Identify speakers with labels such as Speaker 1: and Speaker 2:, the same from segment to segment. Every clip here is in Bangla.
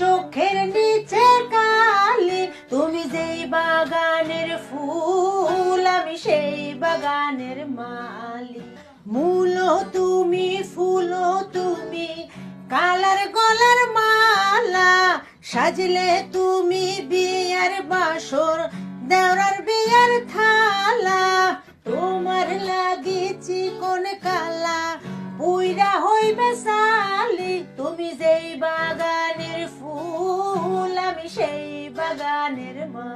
Speaker 1: চোখের নিচে কালি, তুমি যেই বাগানের ফুল, আমি সেই বাগানের মালি। মূল তুমি, ফুল তুমি, কালার গলার মালা, সাজলে তুমি বিয়ার বাসর দেওয়ার বিয়ার থালা। তোমার লাগি চিকন কালা, পুইরা হইবে সালি, তুমি যেই বা সেই বাগানের মা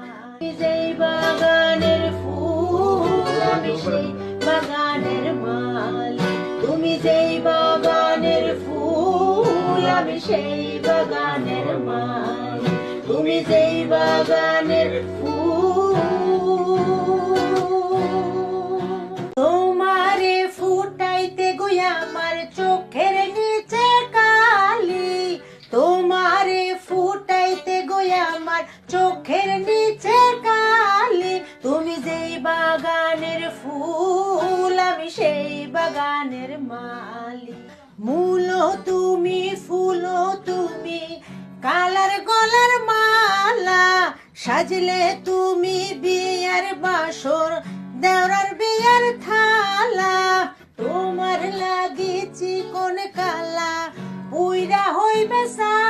Speaker 1: যেই বাগানের ফুল, আমি সেই বাগানের মালি তুমি যেই বাগানের ফুল, আমি সেই বাগানের মালি তুমি যেই বাগানের ফুল। তোমারে ফুটাইতে গুয়া আমার চোখের আমার চোখের নিচে কালি, তুমি যেই বাগানের ফুল, আমি সেই বাগানের মালি। মূল তুমি, ফুল তুমি, কালার গলার মালা, সাজলে তুমি বিয়ার বাসর, দেওরার বিয়ার থালা। তোমার লাগিছি কোন কালা, পুইরা হইবে সালি।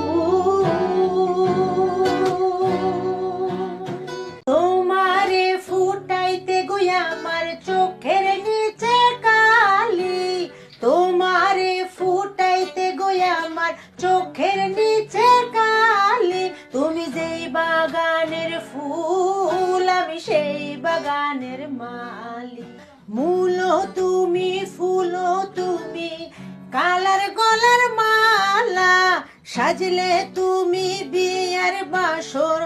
Speaker 1: সেই বাগানের মালি মূল তুমি, ফুল তুমি, কালার গলার মালা সাজলে তুমি বিয়ার বাসর,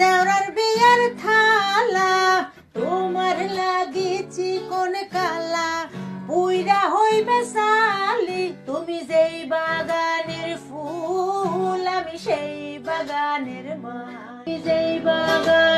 Speaker 1: দেওরার বিয়ার থালা, তোমার লাগিছি কোন কালা, পুইরা হইবে সালি, তুমি যেই বাগানের ফুল, আমি সেই বাগানের মা যেই আমি